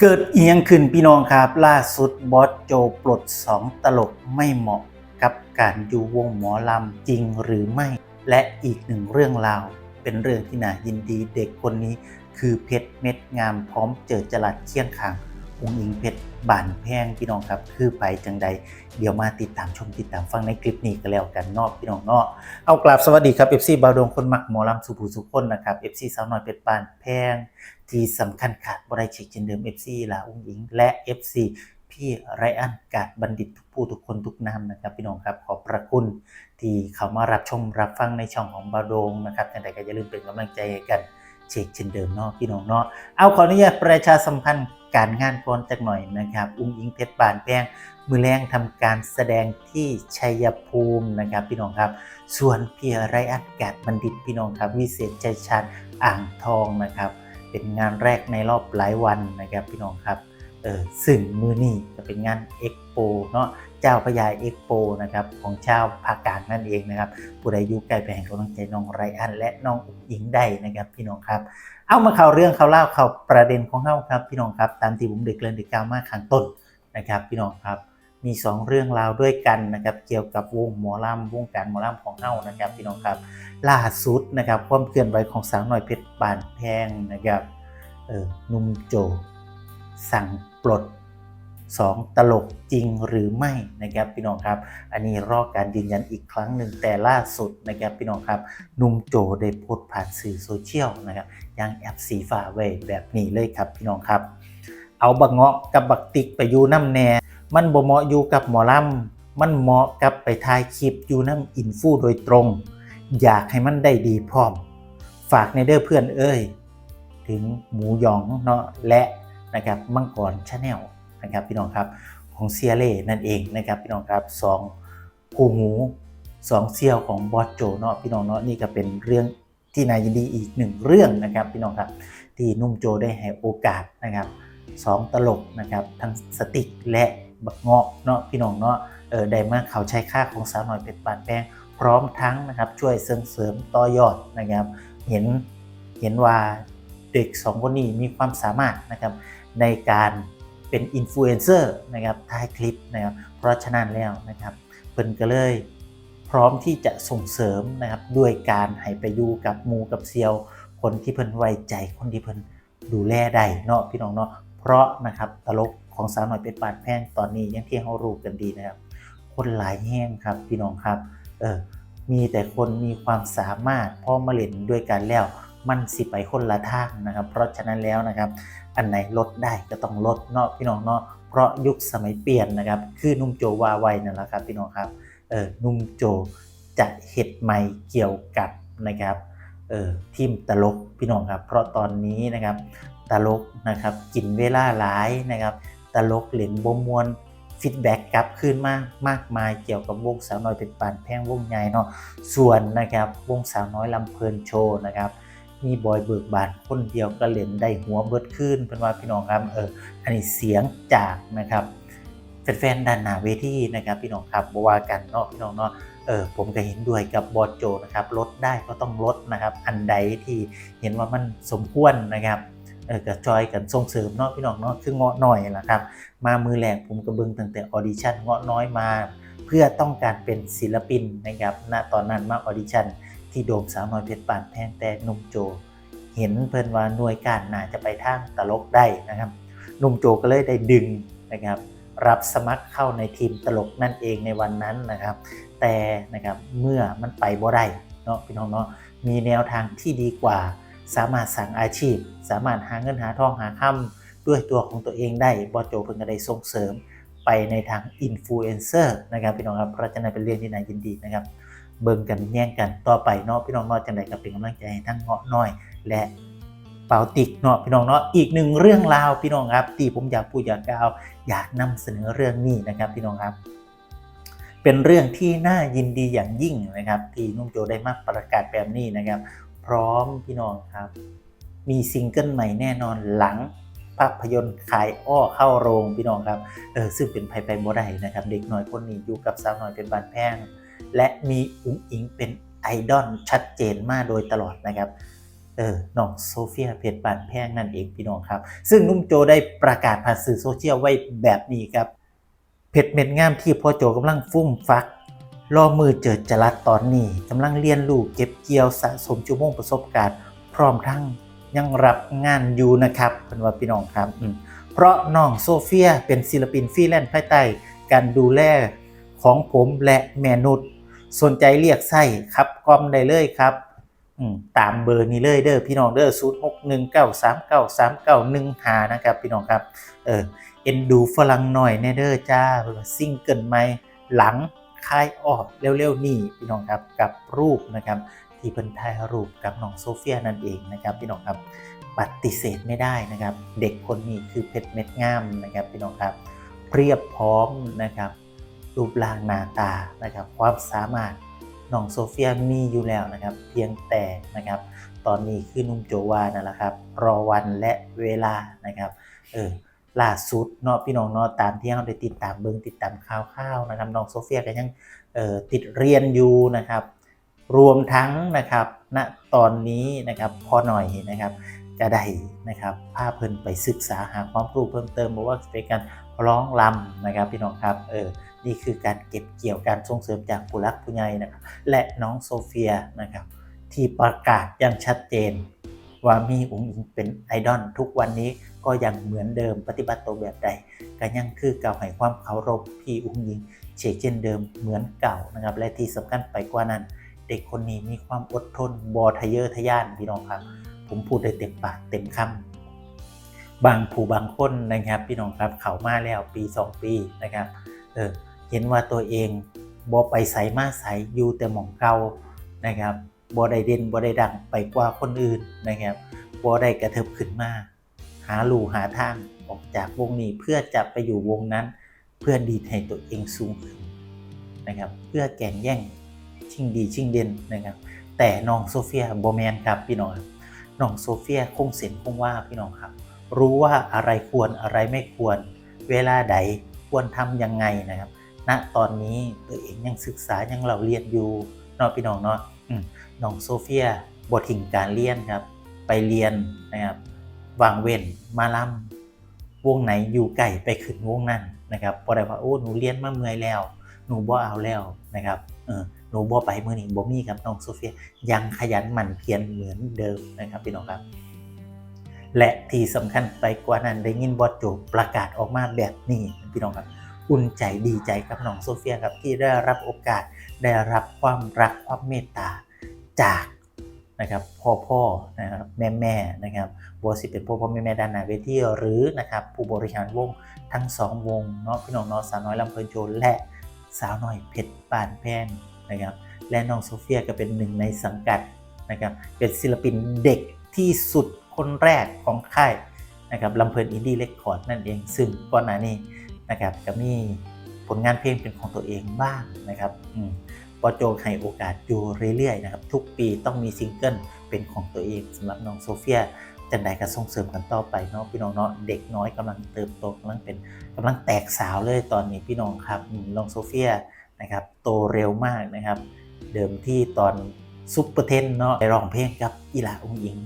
เกิดเอียงขึ้นพี่น้องครับล่าสุดบอสโจปลด 2 ตลกไม่เหมาะกับการอยู่วงหมอลำจริงหรือไม่ และอีกหนึ่งเรื่องราว เป็นเรื่องที่น่ายินดีเด็กคนนี้ คือเพชรเม็ดงามพร้อมเจอจลัดเคี่ยงขางองค์อิงเพชร บานแพงพี่น้องครับ คือไปจังใด เดี๋ยวมาติดตามชมติดตามฟังในคลิปนี้กันแล้วกันเนอกพี่น้องเนาะเอากราบสวัสดีครับ FC บาวดงคนมักหมอลำสุภูสุคนนะครับ FC สาวน้อยเป็ดปานแพง ที่สำคัญขาดบริเชกเช่นเดิม FC ลาอุ้งอิง และ FC พี่ไรอันกาดบัณฑิตทุกผู้ทุกคนทุกนามนะครับ พี่น้องครับขอบพระคุณที่เขามารับชมรับฟังในช่องของบาวดงนะครับอย่างไรก็อย่าลืมเป็นกำลังใจให้กัน เช็คเช่นเดิมเนาะพี่น้องเนาะเอาขออนุญาตประชาสัมพันธ์การงานก่อนจักหน่อยนะครับ อุ้งอิงเพชรบานแป้งมือแรงทำการแสดงที่ชัยภูมินะครับพี่น้องครับ ส่วนเพียไรอันกาดบัณฑิตพี่น้องครับ วิเศษใจชันอ่างทองนะครับ เป็นงานแรกในรอบหลายวันนะครับพี่น้องครับ ออซึ่งมือนี้จะเป็นงานเอ็กโปเนาะเจ้าพญาเอ็กโปนะครับของเจ้าภาคกลางนั่นเองนะครับผู้ใดอยู่ใกล้ไปแห่งกำลังใจน้องไรอัน และน้องอุ๋งอิงได้นะครับพี่น้องครับ เอามาข่าวเรื่องข่าวเล่าข่าวประเด็นของเฮาครับพี่น้องครับตามที่ผมเด็กเรียนเด็กกล่าวมาข้างต้นนะครับพี่น้องครับมี 2 เรื่องราวด้วยกันนะครับเกี่ยวกับวงหมอลำวงการหมอลำของเฮานะครับพี่น้องครับล่าสุดนะครับความเคลื่อนไหวของสาวหน่อยเพชรบานแพงนะครับเออนุ่มโจสั่ง ปลด 2 ตลกจริงหรือไม่นะครับพี่น้องครับ อันนี้รอการยืนยันอีกครั้งหนึ่งแต่ล่าสุดนะครับพี่น้องครับนุ่มโจได้โพสต์ผ่านสื่อโซเชียลนะครับยังแอปสีฟ้าไว้แบบนี้เลยครับพี่น้องครับ เอาบักเงาะกับบักติกไปอยู่น้ำแน่ มันบ่เหมาะอยู่กับหมอลำมันเหมาะกับไปถ่ายคลิปอยู่น้ำอินฟูโดยตรง อยากให้มันได้ดีพร้อม ฝากในเด้อเพื่อนเอ้ยถึงหมูหยองเนาะและ นะครับมังกรชาแนลนะครับพี่น้องครับของเซียเล่นั่นเองนะครับพี่น้องครับสองคู่หูสองเซียวของบอสโจเนาะพี่น้องเนาะนี่ก็เป็นเรื่องที่น่ายินดีอีกหนึ่งเรื่องนะครับพี่น้องครับที่นุ่มโจได้ให้โอกาสนะครับสองตลกนะครับทั้งสติกและบักเงาะเนาะพี่น้องเนาะเออได้มาเขาใช้ค่าของสาวหน่อยเป็ดปานแป้งพร้อมทั้งนะครับช่วยเสริมเสริมต่อยอดนะครับ เห็นเห็นว่าเด็กสองคนนี้มีความสามารถนะครับ ในการเป็นอินฟลูเอนเซอร์นะครับถ่ายคลิปนะครับเพราะฉะนั้นแล้วนะครับเพิ่นก็เลยพร้อมที่จะส่งเสริมนะครับด้วยการให้ไปอยู่กับมูกับเซียว คนที่เพิ่นไว้ใจคนที่เพิ่นดูแลได้เนาะพี่น้องเนาะเพราะนะครับตลกของสาวหน่อยเป็นปานแพงตอนนี้ยังที่เรารู้กันดีนะครับ คนหลายแห้งครับพี่น้องครับเออมีแต่คนมีความสามารถพอมาเล่นด้วยกันแล้ว มันสิไปคนละทางนะครับ เพราะฉะนั้นแล้วนะครับ อันไหนลดได้ก็ต้องลดเนาะพี่น้องเนาะเพราะยุคสมัยเปลี่ยนนะครับ คือนุ่มโจวาไวนั่นแหละครับ พี่น้องครับเออนุ่มโจจะเห็ดใหม่เกี่ยวกับนะครับเออทีมตลกพี่น้องครับ เพราะตอนนี้นะครับตลกนะครับกินเวลาหลายนะครับ ตลกเหรียญบมวลฟีดแบ็กกลับขึ้นมากมากมายเกี่ยวกับวงสาวน้อยเป็นปานแพงวงใหญ่เนาะส่วนนะครับวงสาวน้อยลำเพลินโชว์นะครับ มีบอยเบิกบานคนเดียวก็เล่นได้หัวเบิดขึ้นเป็นว่าพี่น้องครับเอออันนี้เสียงจากนะครับแฟนๆด้านหน้าเวทีนะครับพี่น้องครับบว่ากันเนาะพี่น้องเนาะเออผมก็เห็นด้วยกับบอสโจนะครับลดได้ก็ต้องลดนะครับ อันใดที่เห็นว่ามันสมควรนะครับเออก็จอยกันส่งเสริมเนาะพี่น้องเนาะคือเงาะหน่อยละครับ มามือแรกผมก็เบิ่งตั้งแต่ออดิชั่นเงาะน้อยมา เพื่อต้องการเป็นศิลปินนะครับณตอนนั้นมาออดิชั่น ที่โดมสาวน้อยเพชรปานแพงแต่หนุ่มโจ เห็นเพิ่นว่าหน่วยการน่าจะไปทางตลกได้นะครับหนุ่มโจก็เลยได้ดึงนะครับรับสมัครเข้าในทีมตลกนั่นเองในวันนั้นนะครับ แต่นะครับเมื่อมันไปบ่ได้เนาะพี่น้องเนาะมีแนวทางที่ดีกว่า สามารถสั่งอาชีพ สามารถหาเงินหาทองหาค่ำด้วยตัวของตัวเองได้บอโจเพิ่นก็ได้ส่งเสริมไปในทางอินฟลูเอนเซอร์นะครับพี่น้องครับเพราะฉะนั้นเป็นเรื่องที่น่ายินดีนะครับ เบิ่งกันแย่งกันต่อไปเนาะพี่น้องเนาะจังไดก็เป็นกำลังใจให้ทั้งเงาะน้อย และเปาติกเนาะพี่น้องเนาะอีกหนึ่งเรื่องราวพี่น้องครับที่ผมอยากพูดอยากกล่าวอยากนำเสนอเรื่องนี้นะครับพี่น้องครับ เป็นเรื่องที่น่ายินดีอย่างยิ่งนะครับ ที่นุ่มโจได้มาประกาศแบบนี้นะครับ พร้อมพี่น้องครับ มีซิงเกิลใหม่แน่นอนหลังภาพยนตร์ขายอ้อเข้าโรงพี่น้องครับเออซึ่งเป็นภัยไปบ่ได้นะครับ เด็กน้อยคนนี้อยู่กับสาวน้อยเป็นบานแพง และมีอุ๋งอิงเป็นไอดอลชัดเจนมากโดยตลอดนะครับเออน้องโซเฟียเพชรบานแพงนั่นเองพี่น้องครับ ซึ่งนุ่มโจได้ประกาศผ่านสื่อโซเชียลไว้แบบนี้ครับเพชรเม็ดงามที่พ่อโจกำลังฟุ่มฟักรอมือเจิดจรัสตอนนี้กำลังเรียนรู้เก็บเกี่ยวสะสมชั่วโมงประสบการณ์ พร้อมทั้งยังรับงานอยู่นะครับเป็นว่าพี่น้องครับเพราะน้องโซเฟียเป็นศิลปินฟรีแลนซ์ภายใต้การดูแลของผมและแม่นุช สนใจเรียกไส้ครับกอมได้เลยครับตามเบอร์นี้เลยเด้อพี่น้องเด้อ0 6 1 9 3 9 3 9 1 5นะครับพี่น้องครับเออเอ็นดูฝรั่งหน่อยแน่เด้อจ้าซิงเกิลใหม่หลังคายออกเร็วๆนี่พี่น้องครับกับรูปนะครับที่เพิ่นถ่ายรูปกับน้องโซเฟียนั่นเองนะครับพี่น้องครับปฏิเสธไม่ได้นะครับ เด็กคนนี้คือเพชรเม็ดงามนะครับพี่น้องครับเพียบพร้อมนะครับ รูปร่างหน้าตานะครับความสามารถน้องโซเฟียมีอยู่แล้วนะครับ เพียงแต่นะครับ ตอนนี้คือนุ่มโจวานั่นแหละครับ รอวันและเวลานะครับเออล่าสุดเนาะพี่น้องเนาะตามที่เราได้ติดตามเบิ่งติดตามข่าวๆนะครับน้องโซเฟียก็ยังเอ่อติดเรียนอยู่นะครับ รวมทั้งนะครับณตอนนี้นะครับพอหน่อยนะครับ จะได้นะครับพาเพิ่นไปศึกษาหาความรู้เพิ่มเติมบอกว่าเป็นการร้องรำนะครับพี่น้องครับเออ นี่คือการเก็บเกี่ยวการส่งเสริมจากผู้รักผู้ใหญ่นะครับและน้องโซเฟียนะครับที่ประกาศอย่างชัดเจน ว่ามีอุ๋งอิงเป็นไอดอลทุกวันนี้ก็ยังเหมือนเดิมปฏิบัติตัวแบบใดก็ยังคือเก่าให้ความเคารพพี่อุ๋งอิงเชกเช่นเดิมเหมือนเก่านะครับและที่สำคัญไปกว่านั้น เด็กคนนี้มีความอดทนบอทะเยอทะยานพี่น้องครับ ผมพูดได้เต็มปากเต็มคำบางผู้บางคนนะครับพี่น้องครับเขามาแล้วปี 2 ปีนะครับเออ เห็นว่าตัวเองบอไปใสมาใสอยู่แต่หม่องเก่านะครับบอได้เด่นบอได้ดังไปกว่าคนอื่นนะครับบอได้กระเถิบขึ้นมา หาลู่หาทางออกจากวงนี้เพื่อจะไปอยู่วงนั้น เพื่อดีดให้ตัวเองสูงขึ้นนะครับ เพื่อแก่งแย่งชิงดีชิงเด่นนะครับ แต่น้องโซเฟียโบแมนครับพี่น้องน้องโซเฟียคงเส้นคงว่าพี่น้องครับ รู้ว่าอะไรควรอะไรไม่ควร เวลาใดควรทำยังไงนะครับ ณตอนนี้ตัวเองยังศึกษายังเราเรียนอยู่นาะพี่น้องเนาะน้องโซเฟียบทถิงการเรียนครับ ไปเรียนนะครับวางเว้นมาล่ำวงไหนอยู่ไก่ไปขึ้นวงนั้นนะครับพอได้ว่าโอ้หนูเรียนมาเมื่อยแล้ว หนูบ่เอาแล้วนะครับเออหนูบ่ไปเมื่อนี้บ่มีครับน้องโซเฟียยังขยันหมั่นเพียรเหมือนเดิมนะครับพี่น้องครับ และที่สำคัญไปกว่านั้นได้ยินบอสโจประกาศออกมาแบบนี้พี่น้องครับ อุ่นใจดีใจกับน้องโซเฟียครับที่ได้รับโอกาสได้รับความรักความเมตตาจากนะครับพ่อพ่อนะครับแม่แม่นะครับบัวสิเป็นพ่อพ่อแม่แม่ด้านหน้าเวทีหรือนะครับผู้บริหารวงทั้งสองวงเนาะพี่น้องเนาะสาวน้อยลำเพลินโชว์และสาวน้อยเพชรปานแพนนะครับและน้องโซเฟียก็เป็นหนึ่งในสังกัดนะครับเป็นศิลปินเด็กที่สุดคนแรกของค่ายนะครับลำเพลินอินดี้เรคคอร์ดนั่นเอง ซึ่งก่อนหน้านี้ นะครับก็มีผลงานเพลงเป็นของตัวเองบ้างนะครับปอโจให้โอกาสอยู่เรื่อยๆนะครับทุกปีต้องมีซิงเกิลเป็นของตัวเองสำหรับน้องโซเฟียจันใดก็ส่งเสริมกันต่อไปเนาะพี่น้องเนาะเด็กน้อยกำลังเติบโตกำลังเป็นกำลังแตกสาวเลยตอนนี้พี่น้องครับน้องโซเฟียนะครับโตเร็วมากนะครับ เดิมที่ตอนซุปเปอร์เทนเนาะไปร้องเพลงกับอีหลาองยิง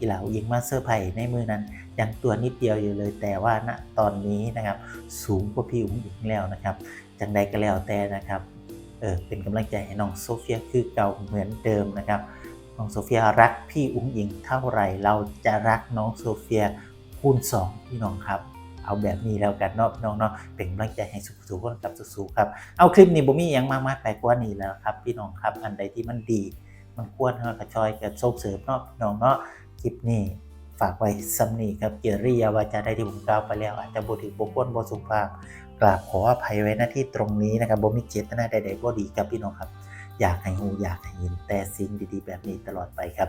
อีหลาองยิงมาเซอร์ไพรส์ในมือนั้นยังตัวนิดเดียวอยู่เลยแต่ว่าณตอนนี้นะครับสูงกว่าพี่อุ้งอิงแล้วนะครับจังใดก็แล้วแต่นะครับเออเป็นกำลังใจให้น้องโซเฟียคือเก่าเหมือนเดิมนะครับน้องโซเฟียรักพี่อุ้งอิงเท่าไหร่ เราจะรักน้องโซเฟียคูณสองพี่น้องครับ เอาแบบนี้แล้วกันเนาะพี่น้องเนาะเป็นกำลังใจให้สู้ๆกันกับสู้ๆครับเอาคลิปนี้บ่มียังมากมายไปกว่านี้แล้วครับ พี่น้องครับอันใดที่มันดี มันควรเฮากระชอยกับส่งเสริมเนาะพี่น้องเนาะ คลิปนี้ฝากไว้สำนีครับเกียริยาวาจาได้ที่ผมกล่าวไปแล้ว อาจจะบ่ถึงบกวนบ่สุภาพกราบขออภัยไว้หน้าที่ตรงนี้นะครับบ่มีเจตนาใดๆบ่ดีครับพี่น้องครับ อยากให้หูอยากให้ยินแต่สิ่งดีๆ แบบนี้ตลอดไปครับ